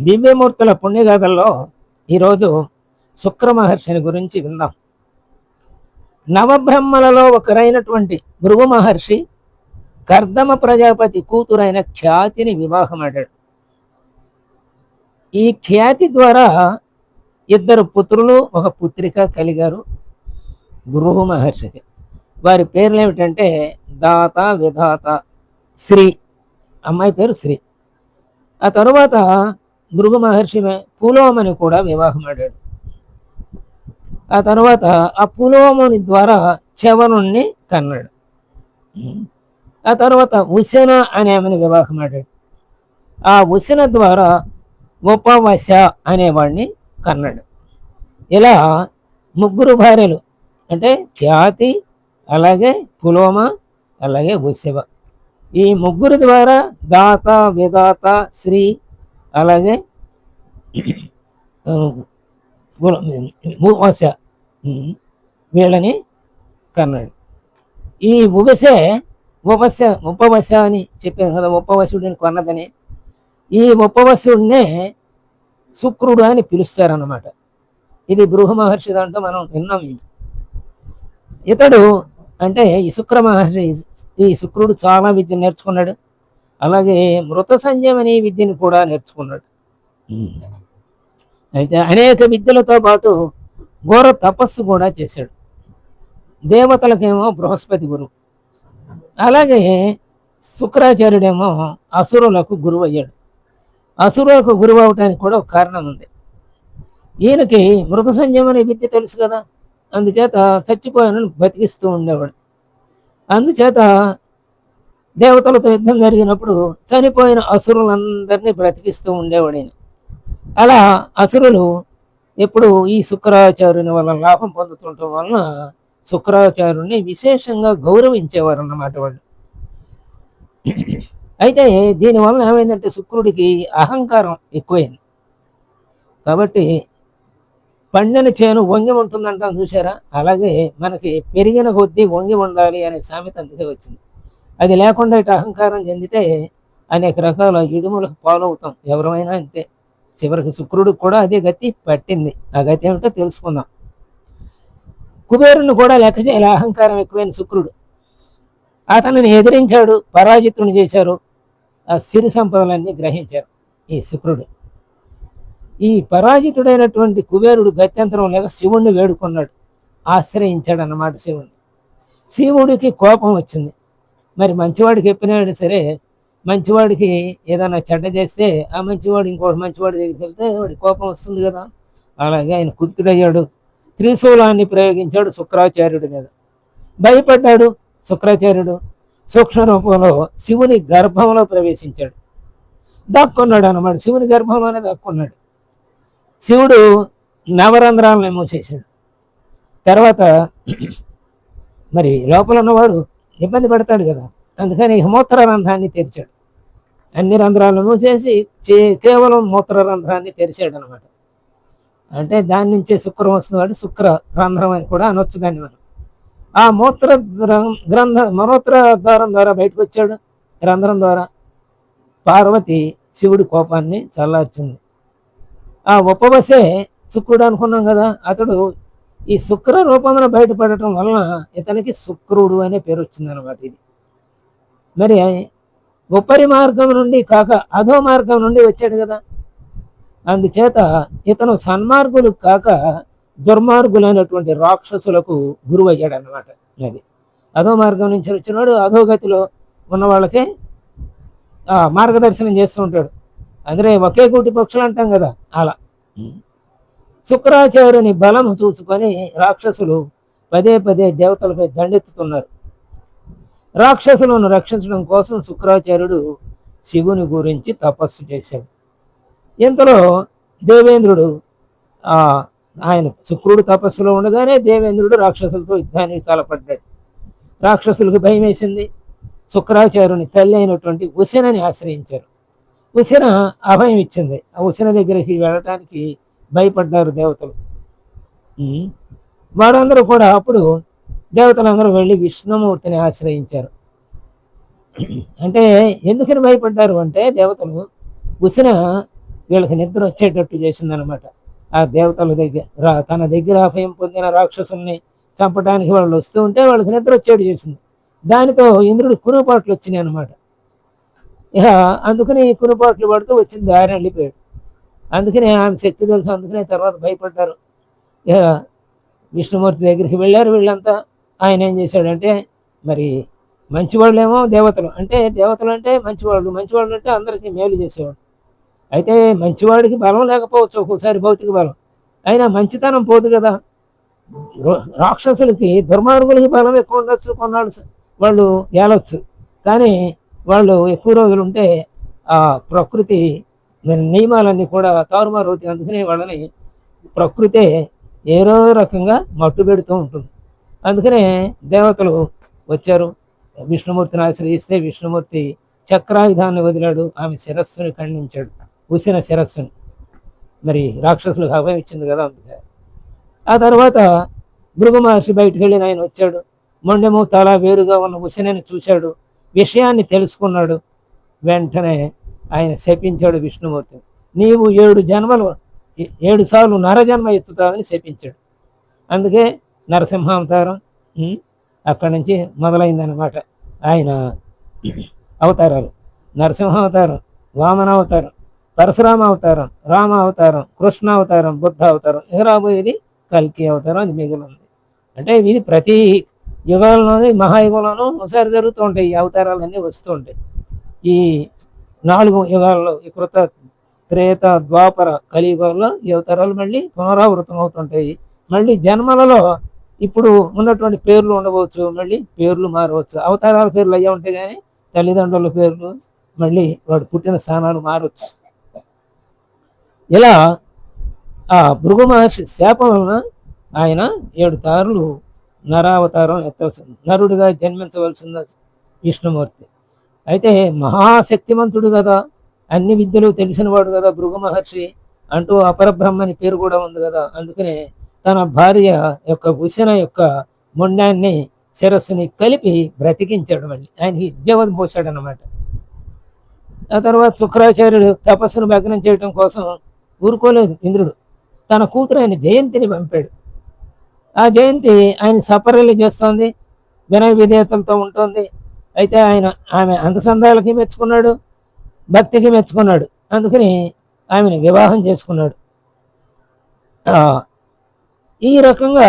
దివ్యమూర్తుల పుణ్యగాథల్లో ఈరోజు శుక్ర మహర్షిని గురించి విందాం. నవబ్రహ్మలలో ఒకరైనటువంటి భృగు మహర్షి కర్దమ ప్రజాపతి కూతురైన ఖ్యాతిని వివాహమాడాడు. ఈ ఖ్యాతి ద్వారా ఇద్దరు పుత్రులు ఒక పుత్రిక కలిగారు భృగు మహర్షికి. వారి పేర్లు ఏమిటంటే దాత విధాత శ్రీ. అమ్మాయి పేరు శ్రీ. ఆ తరువాత భృగు మహర్షి పులోమని కూడా వివాహమాడాడు. ఆ తర్వాత ఆ పులోమని ద్వారా చవరుణ్ణి కన్నాడు. ఆ తర్వాత ఉసిన అనే ఆమెను వివాహమాడాడు. ఆ ఉసిన ద్వారా ఉపవశ అనేవాడిని కన్నాడు. ఇలా ముగ్గురు భార్యలు అంటే ఖ్యాతి అలాగే పులోమ అలాగే ఉసివ ఈ ముగ్గురు ద్వారా దాత విదాత శ్రీ అలాగే ఆ, వీళ్ళని కన్నాడు ఈ ఉపసే ఉపస ఉపవశ అని చెప్పాను కదా ఉపవశుడిని కొన్నదని. ఈ ఉపవశుడినే శుక్రుడు అని పిలుస్తారన్నమాట. ఇది బృహ మహర్షి దాంట్లో మనం విన్నాం. ఇతడు అంటే ఈ శుక్ర మహర్షి ఈ శుక్రుడు చాలా విద్య నేర్చుకున్నాడు. అలాగే మృత సంజయమని విద్యను కూడా నేర్చుకున్నాడు. అయితే అనేక విద్యలతో పాటు ఘోర తపస్సు కూడా చేశాడు. దేవతలకేమో బృహస్పతి గురువు అలాగే శుక్రాచార్యుడేమో అసురులకు గురువు అయ్యాడు. అసురులకు గురువు అవటానికి కూడా ఒక కారణం ఉంది. ఈయనకి మృత సంజయమనే విద్య తెలుసు కదా? అందుచేత చచ్చిపోయానని బతికిస్తూ ఉండేవాడు. అందుచేత దేవతలతో యుద్ధం జరిగినప్పుడు చనిపోయిన అసురులందరినీ బ్రతికిస్తూ ఉండేవాడు అలా అసురులు ఎప్పుడు ఈ శుక్రాచార్యుని వల్ల లాభం పొందుతుండటం వలన శుక్రాచార్యుని విశేషంగా గౌరవించేవారు అన్నమాట వాళ్ళు. అయితే దీనివల్ల ఏమైందంటే శుక్రుడికి అహంకారం ఎక్కువైంది. కాబట్టి పండిన చేను వంగి ఉంటుందంటాం చూసారా అలాగే మనకి పెరిగిన కొద్దీ వంగి ఉండాలి అనే సామెత అందుకే వచ్చింది. అది లేకుండా ఇటు అహంకారం చెందితే అనేక రకాల ఇడుములకు పాలవుతాం. ఎవరమైనా అంతే. చివరికి శుక్రుడికి కూడా అదే గతి పట్టింది. ఆ గతి ఏమిటో తెలుసుకుందాం. కుబేరుని కూడా లెక్క చేయాలి. అహంకారం ఎక్కువైన శుక్రుడు. అతనిని ఎదిరించాడు పరాజితుని చేశారు. ఆ సిరి సంపదలన్నీ గ్రహించారు ఈ శుక్రుడు. ఈ పరాజితుడైనటువంటి కుబేరుడు గత్యంతరం లేక శివుణ్ణి వేడుకున్నాడు. ఆశ్రయించాడు అన్నమాట శివుణ్ణి. శివుడికి కోపం వచ్చింది. మరి మంచివాడికి చెప్పినాడు సరే మంచివాడికి ఏదైనా చెడ్డ చేస్తే ఆ మంచివాడు ఇంకోటి మంచివాడి దగ్గరికి వెళ్తే వాడి కోపం వస్తుంది కదా. అలాగే ఆయన కుర్తుడయ్యాడు త్రిశూలాన్ని ప్రయోగించాడు శుక్రాచార్యుడి మీద. భయపడ్డాడు శుక్రాచార్యుడు. సూక్ష్మ రూపంలో శివుని గర్భంలో ప్రవేశించాడు. దాక్కున్నాడు అన్నమాట శివుని గర్భంలోనే దాక్కున్నాడు. శివుడు నవరంధ్రాలను మూసేశాడు. తర్వాత మరి లోపల ఉన్నవాడు ఇబ్బంది పడతాడు కదా. అందుకని మూత్ర రంధ్రాన్ని తెరిచాడు. అన్ని రంధ్రాలను మూసేసి చే- కేవలం మూత్ర రంధ్రాన్ని తెరిచాడు అనమాట అంటే దాని నుంచే శుక్రం వస్తున్నవాడు శుక్ర రంధ్రం అని కూడా అనొచ్చు దాన్ని మనం. ఆ మూత్ర గ్రంథ మరోత్ర ద్వారం ద్వారా బయటకు వచ్చాడు. రంధ్రం ద్వారా పార్వతి శివుడి కోపాన్ని చల్లార్చింది. ఆ ఉపవసే శుక్రుడు అనుకున్నాం కదా అతడు ఈ శుక్ర రూపంలో బయటపడటం వలన ఇతనికి శుక్రుడు అనే పేరు వచ్చింది అనమాట ఇది. మరి ఉపరి మార్గం నుండి కాక అధో మార్గం నుండి వచ్చాడు కదా. అందుచేత ఇతను సన్మార్గులు కాక దుర్మార్గులైనటువంటి రాక్షసులకు గురువు అయ్యాడు అనమాట అది. అధో మార్గం నుంచి వచ్చినాడు అధోగతిలో ఉన్న వాళ్ళకే మార్గదర్శనం చేస్తూ ఉంటాడు. అందరే ఒకే కూటి పక్షులు అంటాం కదా అలా. శుక్రాచార్యుని బలము చూసుకొని రాక్షసులు పదే పదే దేవతలపై దండెత్తుతున్నారు. రాక్షసులను రక్షించడం కోసం శుక్రాచార్యుడు శివుని గురించి తపస్సు చేశాడు. ఇంతలో దేవేంద్రుడు ఆయన శుక్రుడు తపస్సులో ఉండగానే దేవేంద్రుడు రాక్షసులతో యుద్ధానికి తలపడ్డాడు. రాక్షసులకు భయం వేసింది శుక్రాచార్యుని తల్లి అయినటువంటి ఉశనని ఆశ్రయించారు. ఉసిన అభయం ఇచ్చింది ఆ ఉసిన దగ్గరికి వెళ్ళటానికి భయపడ్డారు దేవతలు. వారందరూ కూడా అప్పుడు దేవతలందరూ వెళ్ళి విష్ణుమూర్తిని ఆశ్రయించారు. అంటే ఎందుకని భయపడ్డారు అంటే దేవతలు ఉసిన వీళ్ళకి నిద్ర వచ్చేటట్టు చేసిందనమాట ఆ దేవతల దగ్గర తన దగ్గర అభయం పొందిన రాక్షసుల్ని చంపడానికి వాళ్ళు వస్తూ ఉంటే వాళ్ళకి నిద్ర వచ్చేట్టు చేసింది. దానితో ఇంద్రుడు కునుపాట్లు వచ్చినాయి అనమాట ఇక అందుకని కునుపాట్లు పడుతూ వచ్చింది దారి వెళ్ళిపోయాడు. అందుకనే ఆమె శక్తి తెలుసు అందుకనే తర్వాత భయపడ్డారు. ఇక విష్ణుమూర్తి దగ్గరికి వెళ్ళారు వీళ్ళంతా. ఆయన ఏం చేశాడంటే మరి మంచివాళ్ళేమో దేవతలు. అంటే దేవతలు అంటే మంచివాళ్ళు మంచివాళ్ళు అంటే అందరికీ మేలు చేసేవాడు అయితే మంచివాడికి బలం లేకపోవచ్చు ఒక్కోసారి భౌతిక బలం. అయినా మంచితనం పోదు కదా. రాక్షసులకి దుర్మార్గులకి బలం ఎక్కువ ఉండొచ్చు కొన్నాళ్ళు వాళ్ళు ఏలొచ్చు. కానీ వాళ్ళు ఎక్కువ రోజులు ఉంటే ఆ ప్రకృతి నియమాలన్నీ కూడా తారుమారు అవుతాయి అందుకనే వాళ్ళని ప్రకృతే ఏదో రకంగా మట్టు పెడుతూ ఉంటుంది. అందుకనే దేవతలు వచ్చారు. విష్ణుమూర్తిని ఆశ్రయిస్తే విష్ణుమూర్తి చక్రాయుధాన్ని వదిలాడు. ఆమె శిరస్సుని ఖండించాడు. ఉసిన శిరస్సుని. మరి రాక్షసులకు అభయం ఇచ్చింది కదా అందుకే. ఆ తర్వాత భృగు మహర్షి బయటికి వెళ్ళిన ఆయన వచ్చాడు. మొండెము తల వేరుగా ఉన్న ఉసినని చూశాడు. విషయాన్ని తెలుసుకున్నాడు. వెంటనే ఆయన శపించాడు విష్ణుమూర్తిని. నీవు ఏడు జన్మలు ఏ- ఏడు సార్లు నరజన్మ ఎత్తుతావని శపించాడు. అందుకే నరసింహావతారం అక్కడి నుంచి మొదలైందనమాట ఆయన అవతారాలు. నరసింహావతారం వామన అవతారం పరశురామ అవతారం రామ అవతారం కృష్ణ అవతారం బుద్ధ అవతారం ఇక రాబోయేది కల్కి అవతారం అది మిగిలింది అంటే ఇది ప్రతి యుగాలలోనే మహాయుగంలోనూ ఒకసారి జరుగుతూ ఉంటాయి ఈ అవతారాలన్నీ వస్తూ ఉంటాయి. ఈ నాలుగు యుగాల్లో ఈ కృత త్రేత ద్వాపర కలియుగంలో ఈ అవతారాలు మళ్ళీ పునరావృతం అవుతుంటాయి. మళ్ళీ జన్మలలో ఇప్పుడు ఉన్నటువంటి పేర్లు ఉండవచ్చు మళ్ళీ పేర్లు మారవచ్చు. అవతారాల పేర్లు అయ్యా ఉంటాయి కానీ తల్లిదండ్రుల పేర్లు మళ్ళీ వాడు పుట్టిన స్థానాలు మారవచ్చు ఇలా ఆ భృగు మహర్షి శాపం వలన ఆయన ఏడు తారులు నరావతారం ఎత్తవలసింది నరుడిగా జన్మించవలసిన విష్ణుమూర్తి. అయితే మహాశక్తిమంతుడు కదా అన్ని విద్యలు తెలిసినవాడు కదా భృగు మహర్షి అంటూ అపరబ్రహ్మని పేరు కూడా ఉంది కదా. అందుకనే తన భార్య యొక్క ఉసిన యొక్క మొండాన్ని శిరస్సుని కలిపి బ్రతికించాడు మళ్ళీ ఆయనకి విద్యావతి పోసాడు అనమాట ఆ తర్వాత శుక్రాచార్యుడు తపస్సును భగ్నం చేయడం కోసం ఊరుకోలేదు ఇంద్రుడు. తన కూతురు ఆయన జయంతిని పంపాడు. ఆ జయంతి ఆయన సపర్యలు చేస్తోంది వినయ విధేయతలతో ఉంటుంది. అయితే ఆయన ఆమె అందసందాలకి మెచ్చుకున్నాడు భక్తికి మెచ్చుకున్నాడు. అందుకని ఆమెను వివాహం చేసుకున్నాడు. ఈ రకంగా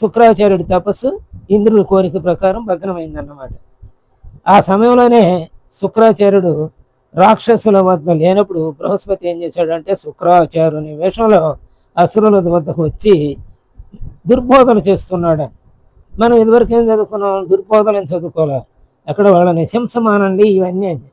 శుక్రాచార్యుడి తపస్సు ఇంద్రుడి కోరిక ప్రకారం భగ్నమైందన్నమాట. ఆ సమయంలోనే శుక్రాచార్యుడు రాక్షసుల వద్ద లేనప్పుడు బృహస్పతి ఏం చేశాడంటే శుక్రాచార్యుని వేషంలో అసురుల వద్దకు వచ్చి దుర్బోధన చేస్తున్నాడు. మనం ఇదివరకు ఏం చదువుకున్నాం? దుర్బోధన చదువుకోలే? అక్కడ వాళ్ళని హింసమానండి ఇవన్నీ అని.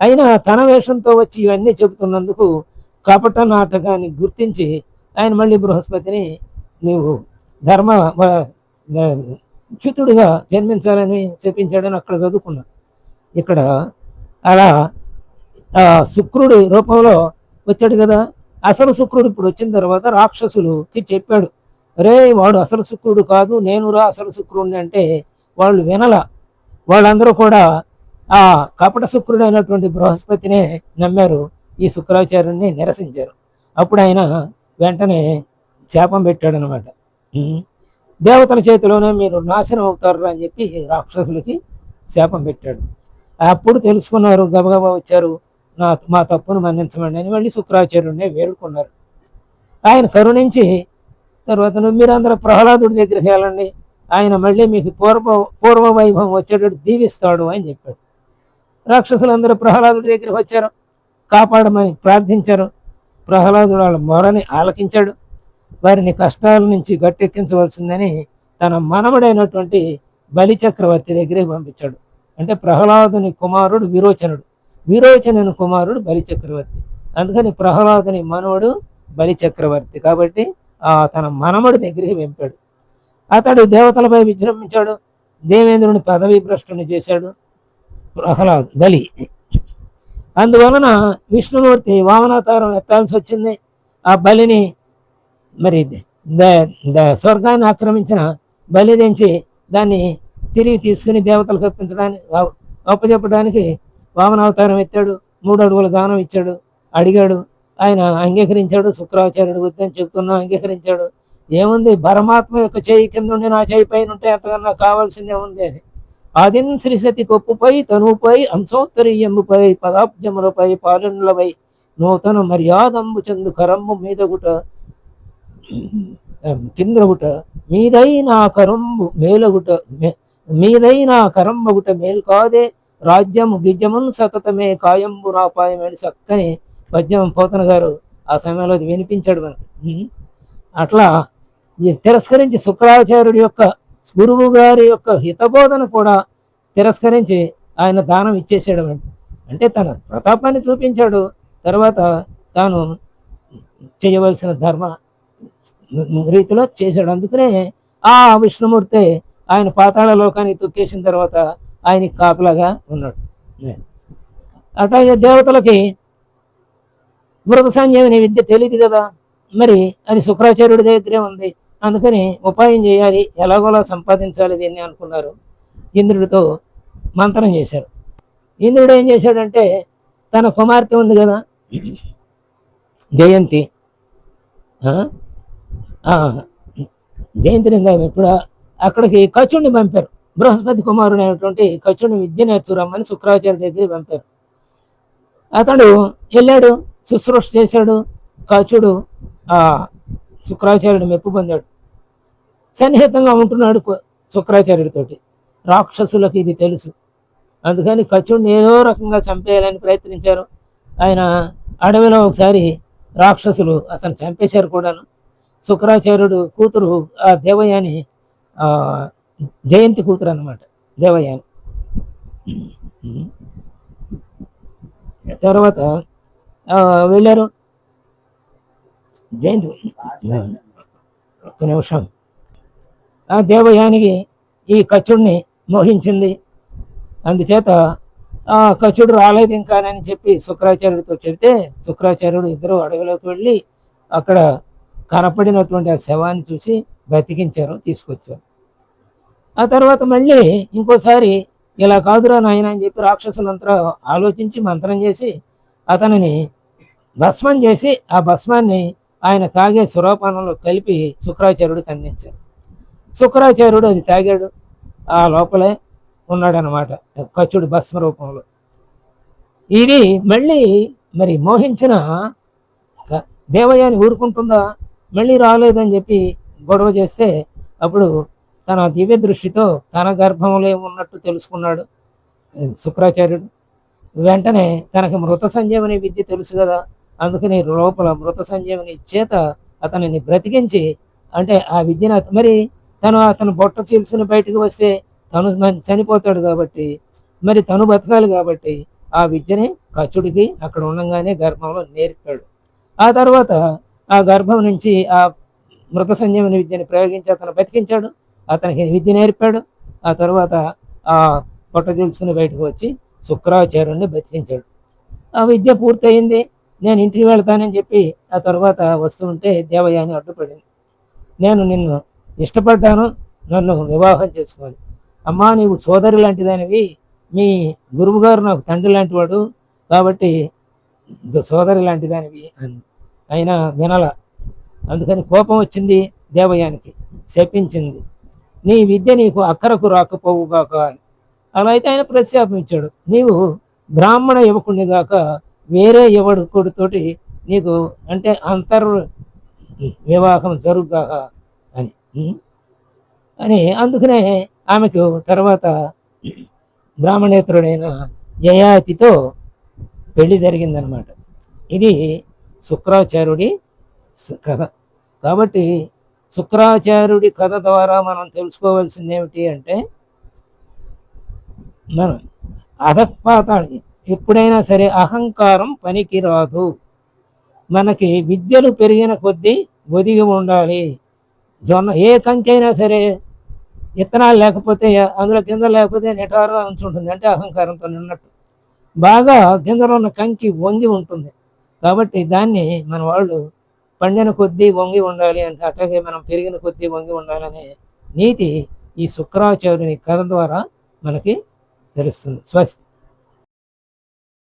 అయినా తన వేషంతో వచ్చి ఇవన్నీ చెబుతున్నందుకు కపట నాటకాన్ని గుర్తించి ఆయన మళ్ళీ బృహస్పతిని నీవు ధర్మ చ్యుతుడిగా జన్మించాలని చెప్పించాడని అక్కడ చదువుకున్నాడు ఇక్కడ అలా ఆ శుక్రుడి రూపంలో వచ్చాడు కదా? అసలు శుక్రుడు ఇప్పుడు వచ్చిన తర్వాత రాక్షసులుకి చెప్పాడు. రే వాడు అసలు శుక్రుడు కాదు నేను రా అసలు శుక్రుడిని అంటే వాళ్ళు వినల. వాళ్ళందరూ కూడా ఆ కపట శుక్రుడు అయినటువంటి బృహస్పతినే నమ్మారు ఈ శుక్రాచార్యుని నిరసించారు. అప్పుడు ఆయన వెంటనే శాపం పెట్టాడు అనమాట దేవతల చేతిలోనే మీరు నాశనం అవుతారు అని చెప్పి రాక్షసులకి శాపం పెట్టాడు. అప్పుడు తెలుసుకున్నారు గబగబా వచ్చారు నా మా తప్పును మన్నించమండి అని మళ్ళీ శుక్రాచార్యుడిని వేడుకున్నారు. ఆయన కరుణించి తర్వాత మీరందరూ ప్రహ్లాదుడి దగ్గరికి వెళ్ళండి. ఆయన మళ్ళీ మీకు పూర్వ పూర్వ వైభవం వచ్చేటట్టు దీవిస్తాడు అని చెప్పాడు. రాక్షసులందరూ ప్రహ్లాదుడి దగ్గరికి వచ్చారు. కాపాడమని ప్రార్థించారు. ప్రహ్లాదుడు వాళ్ళ మొరని ఆలకించాడు. వారిని కష్టాల నుంచి గట్టెక్కించవలసిందని తన మనవడైనటువంటి బలి చక్రవర్తి దగ్గరికి పంపించాడు. అంటే ప్రహ్లాదుని కుమారుడు విరోచనుడు. విరోచనుని కుమారుడు బలి చక్రవర్తి అందుకని ప్రహ్లాదుని మనవడు బలి చక్రవర్తి కాబట్టి తన మనమడి దగ్గరికి వింపాడు అతడు దేవతలపై విజృంభించాడు. దేవేంద్రుని పదవి భ్రష్టుని చేశాడు. ప్రహ్లాద్ బలి. అందువలన విష్ణుమూర్తి వామనాతారం ఎత్తాల్సి వచ్చింది. ఆ బలిని మరి ద- స్వర్గాన్ని ఆక్రమించిన బలి దించి దాన్ని తిరిగి తీసుకుని దేవతలకు అర్పించడానికి అప్పచెప్పడానికి వామనావతారం ఎత్తాడు. మూడు అడుగుల దానం ఇచ్చాడు. అడిగాడు. ఆయన అంగీకరించాడు శుక్రాచార్యుడు గురించి చెప్తున్నా అంగీకరించాడు. ఏముంది? పరమాత్మ యొక్క చేయి కింద ఉండి నా చేయి పైన ఉంటే అంతకన్నా కావాల్సిందే ఉంది అని. ఆదిన్ శ్రీసతి కొప్పుపై తనుపై అంశోత్తరీయముపై పదాబ్జములపై పాలనులపై నూతన మర్యాదంబు చందు కరంబు మీదగుట కిందగుట మీదైనా కరంబు మేలగుట మే- మీదైనా కరంబగుట మేలు కాదే రాజ్యము గిజ్యమున్ సతతమే కాయంబు రాపాయమని చక్కని పద్యం పోతన గారు ఆ సమయంలో అది వినిపించాడు మనకి. అట్లా ఈ తిరస్కరించి శుక్రాచార్యుడి యొక్క గురువు గారి యొక్క హితబోధన కూడా తిరస్కరించి ఆయన దానం ఇచ్చేసాడు అంటే తన ప్రతాపాన్ని చూపించాడు. తర్వాత తాను చేయవలసిన ధర్మ రీతిలో చేశాడు. అందుకనే ఆ విష్ణుమూర్తి ఆయన పాతాళ లోకానికి తొక్కేసిన తర్వాత ఆయనకి కాపలాగా ఉన్నాడు. అట్లాగే దేవతలకి మృత సంజీవని విద్య తెలియదు కదా? మరి అది శుక్రాచార్యుడి దగ్గరే ఉంది. అందుకని ఉపాయం చేయాలి. ఎలాగోలా సంపాదించాలి దీన్ని అనుకున్నారు. ఇంద్రుడితో మంత్రం చేశారు. ఇంద్రుడు ఏం చేశాడంటే తన కుమార్తె ఉంది కదా? జయంతి. జయంతి ఆ, ఇప్పుడు అక్కడికి కచుడిని పంపారు. బృహస్పతి కుమారుడు అయినటువంటి కచుడిని విద్య నేర్చురమ్మని శుక్రాచార్య దగ్గరికి పంపారు. అతడు వెళ్ళాడు. శుశ్రూష చేశాడు కచుడు ఆ శుక్రాచార్యుడు మెప్పు పొందాడు. సన్నిహితంగా ఉంటున్నాడు శుక్రాచార్యుడితోటి రాక్షసులకు ఇది తెలుసు. అందుకని కచుడిని ఏదో రకంగా చంపేయాలని ప్రయత్నించారు. ఆయన అడవిలో ఒకసారి రాక్షసులు అతను చంపేశారు కూడాను. శుక్రాచార్యుడు కూతురు ఆ దేవయాని జయంతి కూతురు అనమాట దేవయాని. తర్వాత వెళ్ళారు. జయంతి ఒక్క నిమిషం. ఆ దేవయానికి ఈ కచ్చుడిని మోహించింది. అందుచేత ఆ కచ్చుడు రాలేదు ఇంకా అని చెప్పి శుక్రాచార్యుడితో చెబితే శుక్రాచార్యుడు ఇద్దరు అడవిలోకి వెళ్ళి అక్కడ కనపడినటువంటి ఆ శవాన్ని చూసి బతికించారు తీసుకొచ్చారు. ఆ తర్వాత మళ్ళీ ఇంకోసారి ఇలా కాదురా నాయన అని చెప్పి రాక్షసులంతా ఆలోచించి మంత్రం చేసి అతనిని భస్మం చేసి ఆ భస్మాన్ని ఆయన తాగే సురోపానంలో కలిపి శుక్రాచార్యుడికి అందించారు శుక్రాచార్యుడు అది తాగాడు. ఆ లోపలే ఉన్నాడనమాట కచ్చుడు భస్మ రూపంలో. ఇది మళ్ళీ మరి మోహించిన దేవయాని ఊరుకుంటుందా? మళ్ళీ రాలేదని చెప్పి గొడవ చేస్తే అప్పుడు తన దివ్య దృష్టితో తన గర్భంలో ఉన్నట్టు తెలుసుకున్నాడు శుక్రాచార్యుడు. వెంటనే తనకి మృత సంజీవని విద్య తెలుసు కదా? అందుకని లోపల మృత సంజీవని చేత అతనిని బ్రతికించి అంటే ఆ విద్యను మరి తను అతను బొట్ట చీల్చుకుని బయటకు వస్తే తను మ- చనిపోతాడు కాబట్టి మరి తను బతకాలి కాబట్టి ఆ విద్యని కచుడికి అక్కడ ఉండగానే గర్భంలో నేర్పాడు. ఆ తర్వాత ఆ గర్భం నుంచి ఆ మృత సంజీవని విద్యని ప్రయోగించి అతను బతికించాడు. అతనికి విద్య నేర్పాడు. ఆ తర్వాత ఆ పొట్ట చీల్చుకుని బయటకు వచ్చి శుక్రాచార్యుడిని బతికించాడు. ఆ విద్య పూర్తయింది. నేను ఇంటికి వెళ్తానని చెప్పి ఆ తర్వాత వస్తుంటే దేవయాని అడ్డుపడింది. నేను నిన్ను ఇష్టపడ్డాను నన్ను వివాహం చేసుకోవాలి. అమ్మా నీవు సోదరి లాంటిదానివి. మీ గురువు గారు నాకు తండ్రి లాంటివాడు కాబట్టి సోదరి లాంటిదానివి అని. ఆయన వినల. అందుకని కోపం వచ్చింది దేవయానికి శపించింది. నీ విద్య నీకు అక్కరకు రాకపోవుగాక అలా అయితే ఆయన ప్రతిశాపం నీవు బ్రాహ్మణ యువకుడిని వేరే వేరే కొడుతోటి నీకు అంటే అంతర్ వివాహం జరుగుగాక అని. అని అందుకనే ఆమెకు తర్వాత బ్రాహ్మణేతరుడైన యయాతితో పెళ్ళి జరిగిందనమాట ఇది శుక్రాచార్యుడి కథ. కాబట్టి శుక్రాచార్యుడి కథ ద్వారా మనం తెలుసుకోవాల్సింది ఏమిటి అంటే మనం అధపాతాళి ఎప్పుడైనా సరే అహంకారం పనికిరాదు. మనకి విద్యలు పెరిగిన కొద్దీ ఒదిగి ఉండాలి. జొన్న ఏ కంకైనా సరే విత్తనాలు లేకపోతే అందులో కింద లేకపోతే నిటారుగా ఉంచుంటుంది. అంటే అహంకారంతో నిన్నట్టు. బాగా కిందలో ఉన్న కంకి వంగి ఉంటుంది. కాబట్టి దాన్ని మన వాళ్ళు పండిన కొద్దీ వంగి ఉండాలి అంటే అట్లాగే మనం పెరిగిన కొద్దీ వంగి ఉండాలనే నీతి ఈ శుక్రాచార్యుని కథ ద్వారా మనకి తెలుస్తుంది. స్వస్తి.